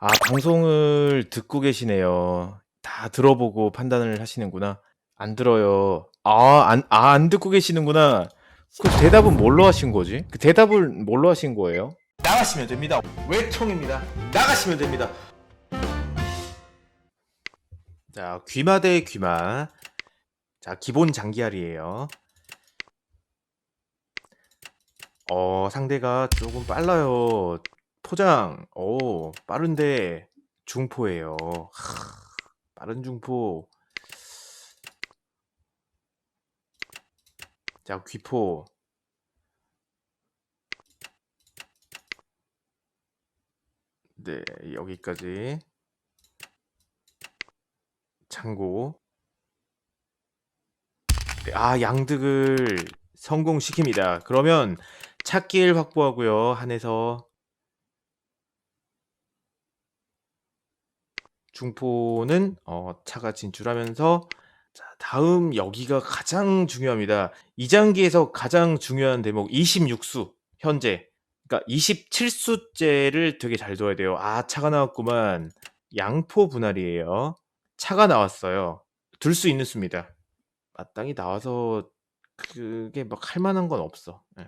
아 방송을 듣고 계시네요. 다 들어보고 판단을 하시는구나. 안 들어요. 아 안 아 안 듣고 계시는구나. 그 대답은 뭘로 하신 거지? 그 대답을 뭘로 하신 거예요? 나가시면 됩니다. 외통입니다. 나가시면 됩니다. 자, 귀마 대 귀마. 자, 기본 장기알이에요. 어, 상대가 조금 빨라요. 포장. 오, 빠른데 중포예요. 하, 빠른 중포. 자, 귀포. 네, 여기까지. 창고. 네, 아, 양득을 성공시킵니다. 그러면 찾길 확보하고요. 한에서 중포는 어, 차가 진출하면서 자, 다음 여기가 가장 중요합니다. 이 장기에서 가장 중요한 대목 26수 현재 그러니까 27수째를 되게 잘 둬야 돼요. 아 차가 나왔구만. 양포 분할이에요. 차가 나왔어요. 둘 수 있는 수입니다. 마땅히 나와서 그게 막 할 만한 건 없어. 예.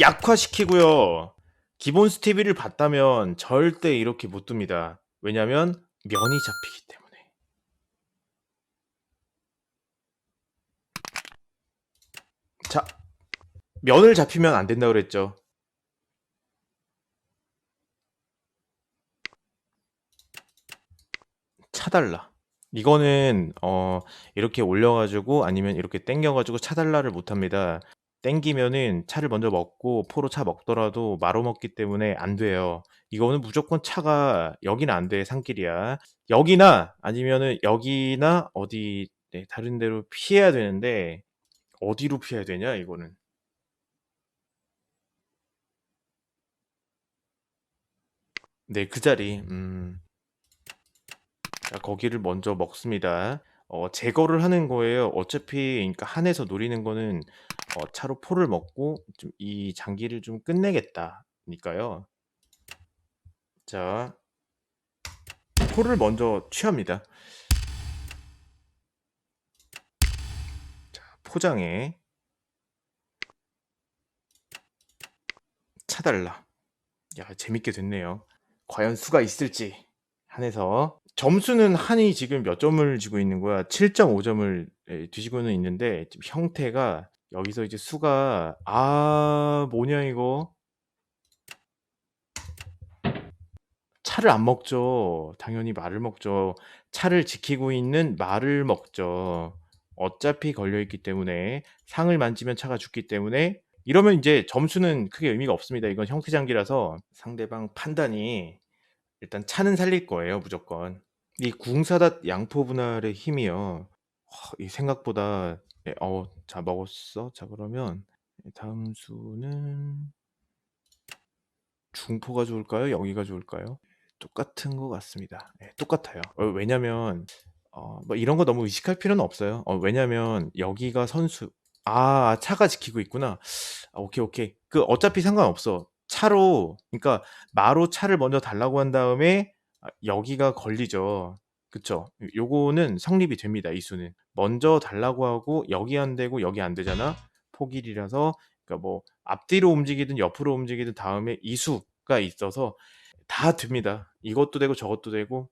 약화시키고요. 기본 스티비를 봤다면 절대 이렇게 못 둡니다. 왜냐면 면이 잡히기 때문에. 자, 면을 잡히면 안 된다 그랬죠. 차달라. 이거는 어 이렇게 올려 가지고 아니면 이렇게 당겨 가지고 차달라를 못 합니다. 당기면은 차를 먼저 먹고 포로 차 먹더라도 마로 먹기 때문에 안 돼요. 이거는 무조건 차가 여기는 안 돼. 산길이야. 여기나 아니면은 여기나 어디 네, 다른 데로 피해야 되는데 어디로 피해야 되냐 이거는. 네, 그 자리. 음. 자, 거기를 먼저 먹습니다. 어, 제거를 하는 거예요. 어차피 그러니까 한에서 노리는 거는 어, 차로 포를 먹고 좀 이 장기를 좀 끝내겠다니까요. 자, 포를 먼저 취합니다. 자, 포장에 차달라. 야, 재밌게 됐네요. 과연 수가 있을지 한에서 점수는 한이 지금 몇 점을 지고 있는 거야? 7.5점을 예, 뒤지고는 있는데 지금 형태가 여기서 이제 수가 아 뭐냐 이거 차를 안 먹죠. 당연히 말을 먹죠. 차를 지키고 있는 말을 먹죠. 어차피 걸려 있기 때문에 상을 만지면 차가 죽기 때문에 이러면 이제 점수는 크게 의미가 없습니다. 이건 형태 장기라서 상대방 판단이 일단 차는 살릴 거예요, 무조건. 이 궁사닷 양포 분할의 힘이요. 와, 이 생각보다 예, 어, 자 먹었어. 자 그러면 다음 수는 중포가 좋을까요? 여기가 좋을까요? 똑같은 것 같습니다. 예, 똑같아요. 어, 왜냐면 어, 뭐 이런 거 너무 의식할 필요는 없어요. 어, 왜냐면 여기가 선수 아 차가 지키고 있구나. 아, 오케이 오케이. 그 어차피 상관없어. 차로 그러니까 마로 차를 먼저 달라고 한 다음에 아, 여기가 걸리죠. 그쵸? 요거는 성립이 됩니다. 이 수는. 먼저 달라고 하고 여기 안 되고 여기 안 되잖아. 포길이라서 그러니까 뭐 앞뒤로 움직이든 옆으로 움직이든 다음에 이 수가 있어서 다 됩니다. 이것도 되고 저것도 되고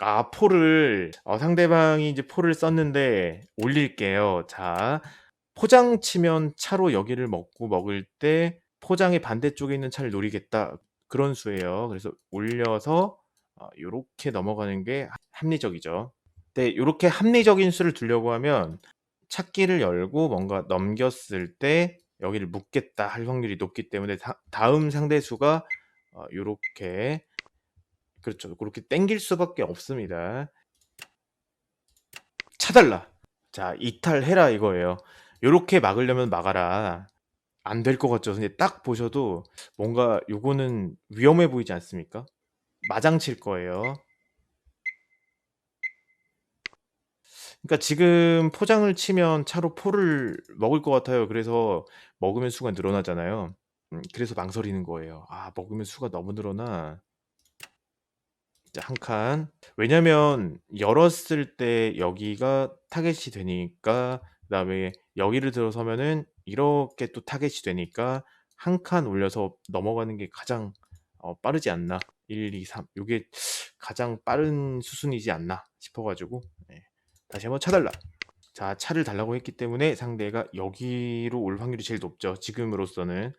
아 포를 어 상대방이 이제 포를 썼는데 올릴게요. 자 포장 치면 차로 여기를 먹고 먹을 때 포장의 반대쪽에 있는 차를 노리겠다. 그런 수예요. 그래서 올려서 어 요렇게 넘어가는 게 합리적이죠. 네 요렇게 합리적인 수를 두려고 하면 찾기를 열고 뭔가 넘겼을 때 여기를 묻겠다 할 확률이 높기 때문에 다 다음 상대 수가 어 요렇게 그렇죠. 그렇게 땡길 수밖에 없습니다. 차달라. 자, 이탈해라 이거예요. 요렇게 막으려면 막아라. 안 될 것 같죠. 근데 딱 보셔도 뭔가 요거는 위험해 보이지 않습니까? 마장 칠 거예요. 그러니까 지금 포장을 치면 차로 포를 먹을 것 같아요. 그래서 먹으면 수가 늘어나잖아요. 음 그래서 망설이는 거예요. '아 먹으면 수가 너무 늘어나.' 자1 칸. 왜냐면 열었을 때 여기가 타겟이 되니까 그다음에 여기를 들어서면은 이렇게 또 타겟이 되니까 1 칸 올려서 넘어가는 게 가장 어 빠르지 않나. 1, 2, 3 요게 가장 빠른 수순이지 않나 싶어 가지고 예. 다시 한번 차 달라. 자 차를 달라고 했기 때문에 상대가 여기로 올 확률이 제일 높죠, 지금으로서는.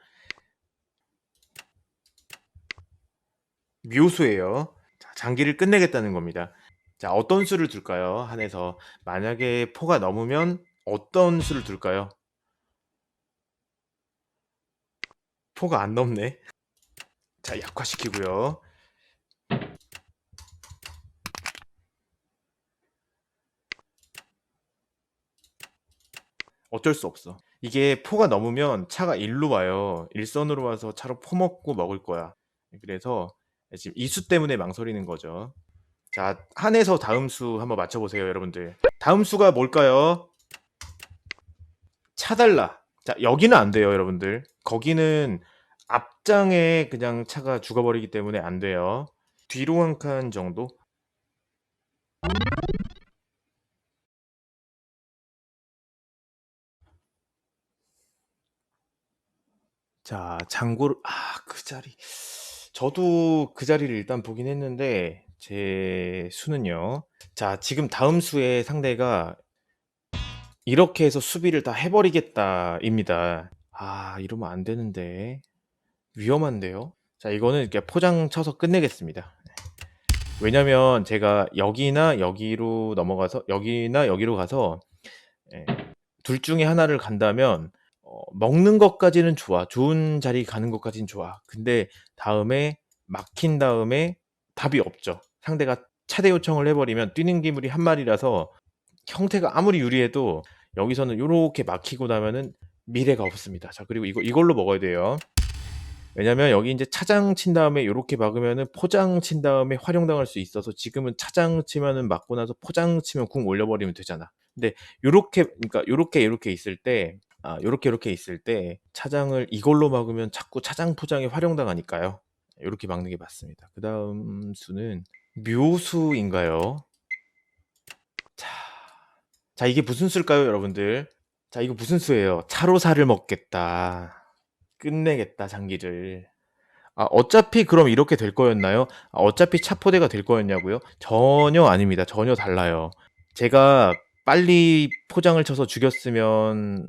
묘수예요. 자 장기를 끝내겠다는 겁니다. 자 어떤 수를 둘까요? 한에서. 만약에 포가 넘으면 어떤 수를 둘까요? 포가 안 넘네. 자 약화시키고요. 어쩔 수 없어. 이게 포가 넘으면 차가 일로 와요. 일선으로 와서 차로 포 먹고 먹을 거야. 그래서 지금 이 수 때문에 망설이는 거죠. 자 한에서 다음 수 한번 맞춰 보세요, 여러분들. 다음 수가 뭘까요? 차 달라. 자 여기는 안 돼요, 여러분들. 거기는 앞장에 그냥 차가 죽어 버리기 때문에 안 돼요. 뒤로 1칸 정도? 자 장고를 아 그 자리. 저도 그 자리를 일단 보긴 했는데 제 수는요. 자 지금 다음 수에 상대가 " 이렇게 해서 수비를 다 해 버리겠다."입니다. 아 이러면 안 되는데. 위험한데요. 자 이거는 이렇게 포장 쳐서 끝내겠습니다. 네. 왜냐면 제가 여기나 여기로 넘어가서 여기나 여기로 가서 예 둘 중에 하나를 간다면 어 먹는 것까지는 좋아. 좋은 자리 가는 것까지는 좋아. 근데 다음에 막힌 다음에 답이 없죠. 상대가 차대 요청을 해 버리면 뛰는 기물이 1 마리라서 형태가 아무리 유리해도 여기서는 요렇게 막히고 나면은 미래가 없습니다. 자 그리고 이거 이걸로 먹어야 돼요. 왜냐면 여기 인제 차장 친 다음에 요렇게 막으면은 포장 친 다음에 활용당할 수 있어서 지금은 차장 치면은 맞고 나서 포장 치면 궁 올려 버리면 되잖아. 근데 요렇게 그러니까 요렇게, 요렇게 있을 때 아 요렇게, 요렇게 있을 때 차장을 이걸로 막으면 자꾸 차장 포장이 활용당하니까요. 요렇게 막는 게 맞습니다. 그다음 수는 묘수인가요? 자. 자 이게 무슨 수일까요, 여러분들? 자 이거 무슨 수예요? 차로 살을 먹겠다. 끝내겠다 장기를. 아 어차피 그럼 이렇게 될 거였나요? 아 어차피 차포대가 될 거였냐고요? 전혀 아닙니다. 전혀 달라요. 제가 빨리 포장을 쳐서 죽였으면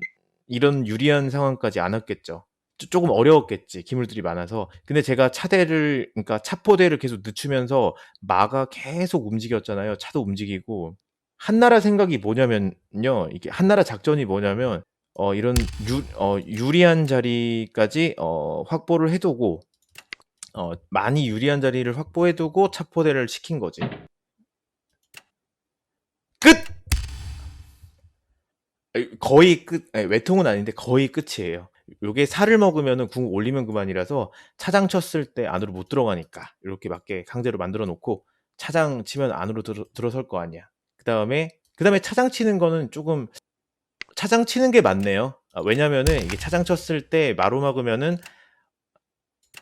이런 유리한 상황까지 안 왔겠죠. 쪼 쪼금 어려웠겠지, 기물들이 많아서. 근데 제가 차대를 그러니까 차포대를 계속 늦추면서 마가 계속 움직였잖아요. 차도 움직이고. 한나라 생각이 뭐냐면요. 이게 한나라 작전이 뭐냐면 어 이런 유 어 유리한 자리까지 어 확보를 해 두고 어 많이 유리한 자리를 확보해 두고 차포대를 시킨 거지. 끝! 이 거의 끝예 외통은 아닌데 거의 끝이에요. 요게 살을 먹으면은 궁 올리면 그만이라서 차장 쳤을 때 안으로 못 들어가니까 요렇게 막게 강제로 만들어 놓고 차장 치면 안으로 들어 들어설 거 아니야. 그 다음에, 그 다음에 차장 치는 거는 쪼금 차장 치는 게 맞네요. 아 왜냐면은 이게 차장 쳤을 때 마로 막으면은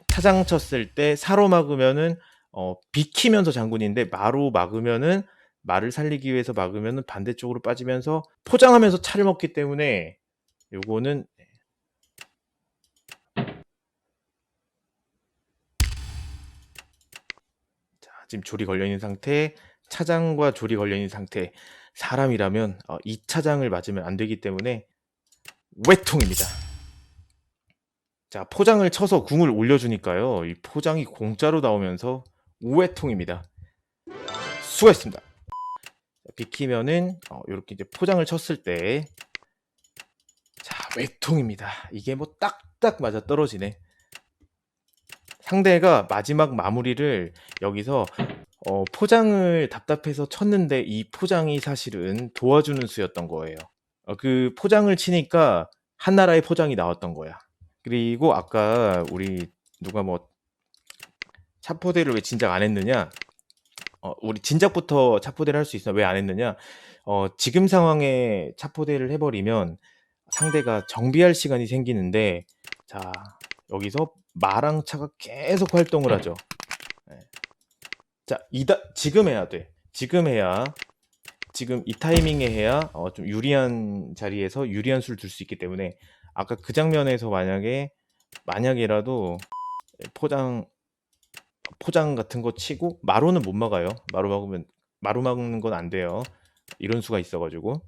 차장 쳤을 때 사로 막으면은 어 비키면서 장군인데 마로 막으면은 마를 살리기 위해서 막으면은 반대쪽으로 빠지면서 포장하면서 차를 먹기 때문에 요거는 네. 자 지금 조리 걸려 있는 상태, 차장과 조리 걸려 있는 상태. 사람이라면 어 이 차장을 맞으면 안 되기 때문에 외통입니다. 자 포장을 쳐서 궁을 올려 주니까요. 이 포장이 공짜로 나오면서 우회통입니다. 수고하셨습니다. 비키면은 어 요렇게 이제 포장을 쳤을 때 자 외통입니다. 이게 뭐 딱딱 맞아 떨어지네. 상대가 마지막 마무리를 여기서 어 포장을 답답해서 쳤는데 이 포장이 사실은 도와주는 수였던 거예요. 어 그 포장을 치니까 한나라의 포장이 나왔던 거야. 그리고 아까 우리 누가 뭐 차포대를 왜 진작 안 했느냐? 어 우리 진작부터 차포대를 할 수 있어 왜 안 했느냐? 어 지금 상황에 차포대를 해 버리면 상대가 정비할 시간이 생기는데 자 여기서 마랑 차가 계속 활동을 하죠. 예. 자 이다 지금 해야 돼. 지금 해야 지금 이 타이밍에 해야 어 좀 유리한 자리에서 유리한 수를 둘 수 있기 때문에 아까 그 장면에서 만약에 만약에라도 포장 포장 같은 거 치고 마루는 못 막아요. 마루 막으면 마루 막는 건 안 돼요. 이런 수가 있어 가지고.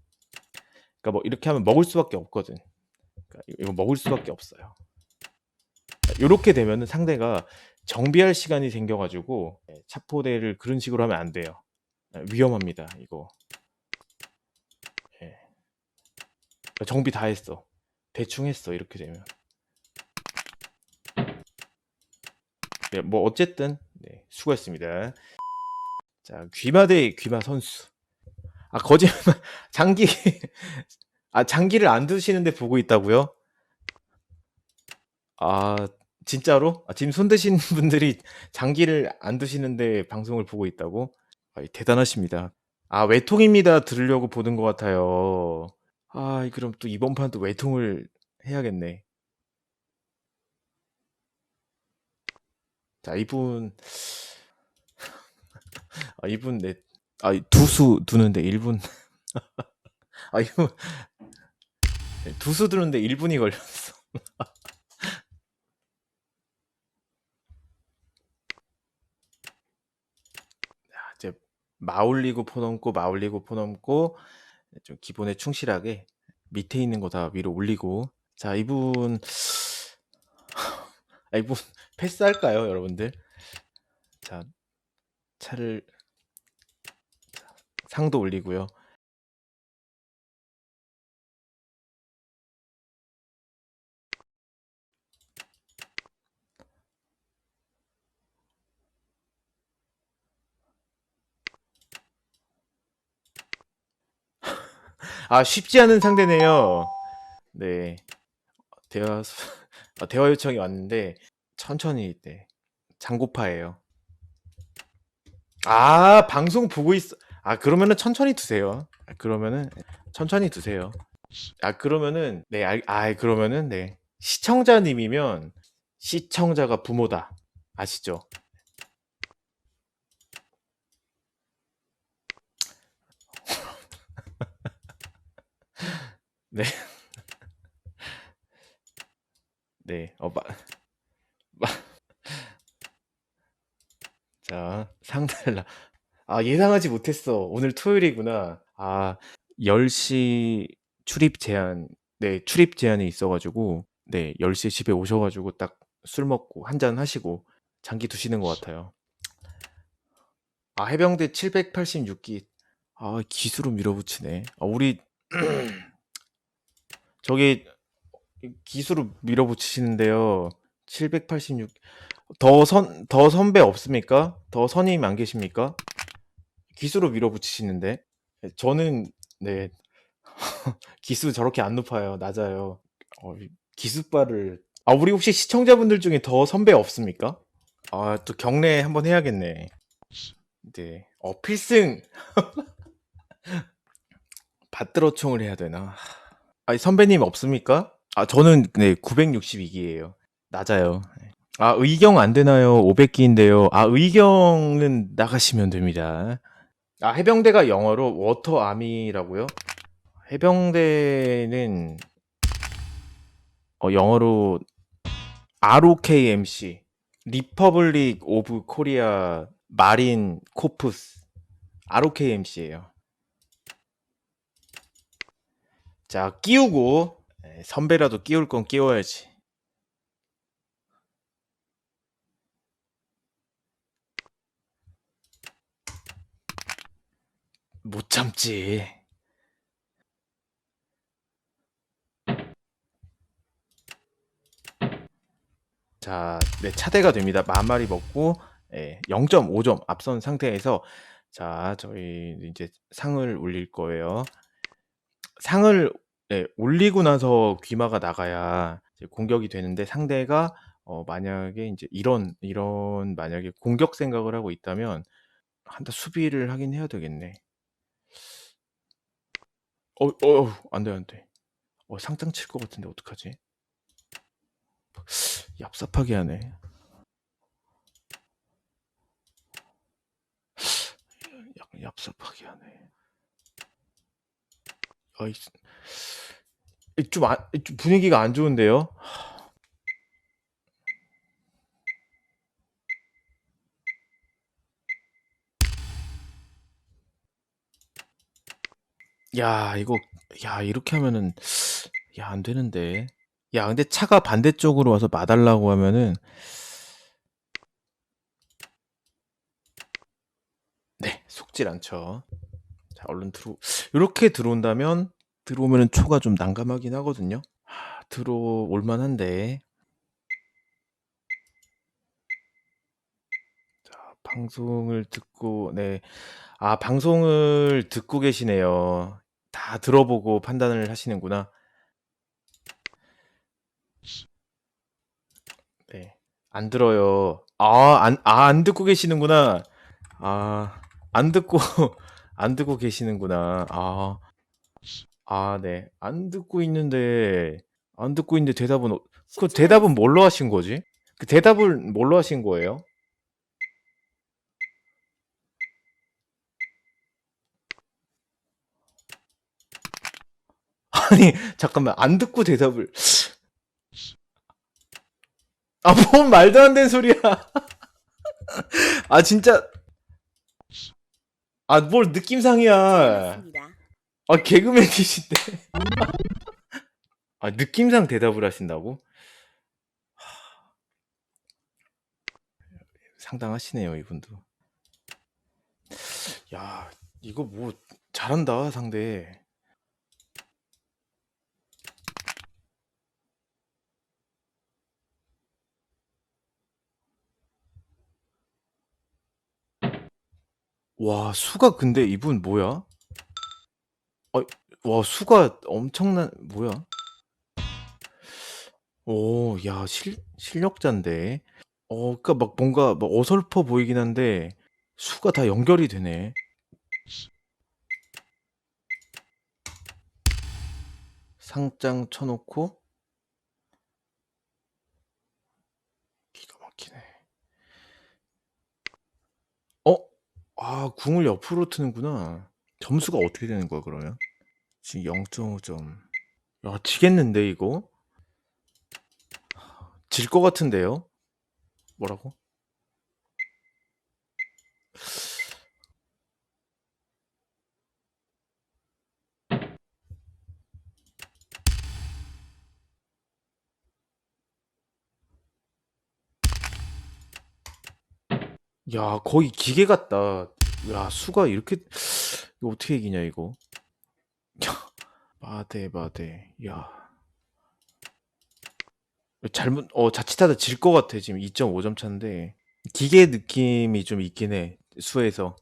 그러니까 뭐 이렇게 하면 먹을 수밖에 없거든. 그러니까 이거 먹을 수밖에 없어요. 요렇게 되면은 상대가 정비할 시간이 생겨 가지고 예 차포대를 그런 식으로 하면 안 돼요. 예 위험합니다 이거. 예. 정비 다 했어. 대충 했어 이렇게 되면. 네 뭐 어쨌든 네 수고했습니다. 자 귀마 대 귀마 선수. 아 거짓말 장기 아 장기를 안 드시는데 보고 있다고요? 아 진짜로? 아 지금 손 드신 분들이 장기를 안 드시는데 방송을 보고 있다고? 아이 대단하십니다. 아 외통입니다 들으려고 보는 것 같아요. 아 그럼 또 이번 판도 외통을 해야겠네. 자 이분 아 이분 네 아 두수 두는데 1분 아 이분 네 두수 두는데 1 분이 걸렸어. 야 이제 마 올리고 포 넘고 마 올리고 포 넘고 좀 기본에 충실하게 밑에 있는 거 다 위로 올리고 자 이분 아 이분 패스할까요 여러분들? 자 차를 자 상도 올리고요. 아 쉽지 않은 상대네요. 네. 대화 아 대화 요청이 왔는데 천천히 네. 장고파예요. 아 방송 보고 있어 아 그러면은 천천히 두세요. 아 그러면은 천천히 두세요. 아 그러면은 네알 아이 그러면은 네 시청자님이면 시청자가 부모다. 아시죠? 네. 네. 어 마 마 자 상달라 아 예상하지 못했어. 오늘 토요일이구나. 아 10시 출입 제한 네 출입 제한이 있어 가지고 네 10 시 에 집에 오셔 가지고 딱 술 먹고 1 잔 하시고 장기 두시는 것 같아요. 아 해병대 786 기. 아 기수로 밀어붙이네. 아 우리 저기 기수로 밀어붙이시는데요. 786 더 선 더 선배 없습니까? 더 선임 안 계십니까? 기수로 밀어붙이시는데. 예 저는 네. 기수 저렇게 안 높아요. 낮아요. 어 기수바를 아 우리 혹시 시청자분들 중에 더 선배 없습니까? 아 또 경례 한번 해야겠네. 네. 어 필승. 받들어총을 해야 되나? 아니 선배님 없습니까? 아 저는 네 962 기예요. 낮아요. 네. 아 의경 안 되나요? 500 기인데요. 아 의경은 나가시면 됩니다. 아 해병대가 영어로 워터 아미라고요? 해병대는 어 영어로 ROKMC 리퍼블릭 오브 코리아 마린 코프스 ROKMC예요. 자 끼우고 예 선배라도 끼울 건 끼워야지. 못 참지. 자 네 차대가 됩니다. 만마리 먹고 예 0.5점 앞선 상태에서 자 저희 이제 상을 올릴 거예요. 상을 예 올리고 나서 귀마가 나가야 이제 공격이 되는데 상대가 어 만약에 인제 이런 이런 만약에 공격 생각을 하고 있다면 1대 수비를 하긴 해야 되겠네. 어, 어, 안 돼, 안 돼. 어, 상장 칠 것 같은데 어떡하지? 얍삽하게 하네. 얍삽하게 하네. 어이, 좀, 안, 좀 분위기가 안 좋은데요? 야, 이거, 야, 이렇게 하면은, 야, 안 되는데. 야, 근데 차가 반대쪽으로 와서 마달라고 하면은, 네, 속질 않죠. 자, 얼른 들어, 이렇게 들어온다면, 들어오면은 초가 좀 난감하긴 하거든요. 하, 들어올 만한데. 자, 방송을 듣고, 네. 아, 방송을 듣고 계시네요. 다 들어보고 판단을 하시는구나. 네. 안 들어요. 아, 안, 아, 안 듣고 계시는구나. 아, 안 듣고, 안 듣고 계시는구나. 아, 아, 네. 안 듣고 있는데, 안 듣고 있는데 대답은, 어- 그 대답은 뭘로 하신 거지? 그 대답을 뭘로 하신 거예요? 아니, 잠깐만. 안 듣고 대답을. 아, 뭔 말도 안 되는 소리야. 아, 진짜. 아, 뭘 느낌상이야. 맞습니다. 아, 개그맨이신데. 아, 느낌상 대답을 하신다고? 하, 상당하시네요, 이분도. 야, 이거 뭐, 잘한다, 상대. 와, 수가 근데 이분 뭐야? 어, 와, 수가 엄청난, 뭐야? 오, 야, 실, 실력자인데. 어, 그니까 막 뭔가 막 어설퍼 보이긴 한데, 수가 다 연결이 되네. 상장 쳐 놓고, 기가 막히네. 어? 아, 궁을 옆으로 트는구나. 점수가 어떻게 되는 거야, 그러면? 지금 0.5점. 야, 지겠는데, 이거? 질 것 같은데요? 뭐라고? 야, 거의 기계 같다. 야, 수가 이렇게, 이거 어떻게 이기냐, 이거. 야, 마대, 마대. 야. 잘못, 어, 자칫하다 질 것 같아. 지금 2.5점 차인데. 기계 느낌이 좀 있긴 해. 수에서.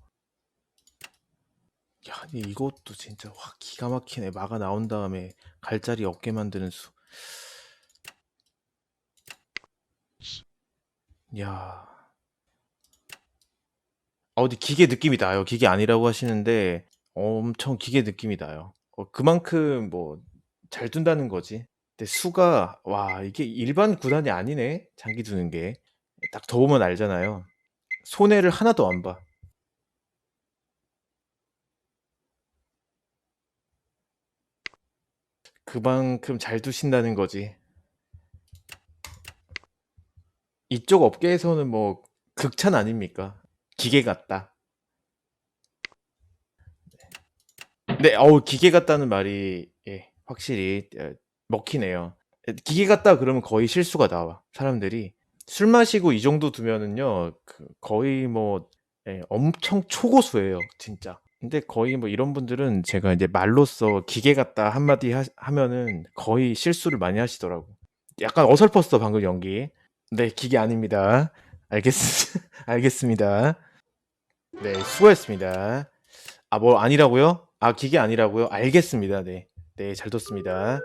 야, 근데 이것도 진짜, 와, 기가 막히네. 마가 나온 다음에 갈자리 없게 만드는 수. 야. 아, 어디 기계 느낌이 나요. 기계 아니라고 하시는데 엄청 기계 느낌이 나요. 어, 그만큼 뭐 잘 둔다는 거지. 근데 수가 와 이게 일반 구단이 아니네. 장기 두는 게. 딱 더보면 알잖아요. 손해를 하나도 안 봐. 그만큼 잘 두신다는 거지. 이쪽 업계에서는 뭐 극찬 아닙니까? 기계 같다. 네, 어우, 기계 같다는 말이, 예, 확실히, 예, 먹히네요. 예, 기계 같다 그러면 거의 실수가 나와. 사람들이. 술 마시고 이 정도 두면은요, 그 거의 뭐, 예, 엄청 초고수예요, 진짜. 근데 거의 뭐 이런 분들은 제가 이제 말로써 기계 같다 한마디 하, 하면은 거의 실수를 많이 하시더라고. 약간 어설펐어, 방금 연기. 네, 기계 아닙니다. 알겠, 알겠습니다. 네, 수고했습니다. 아, 뭐 아니라고요? 아, 기계 아니라고요? 알겠습니다. 네. 네, 잘 뒀습니다.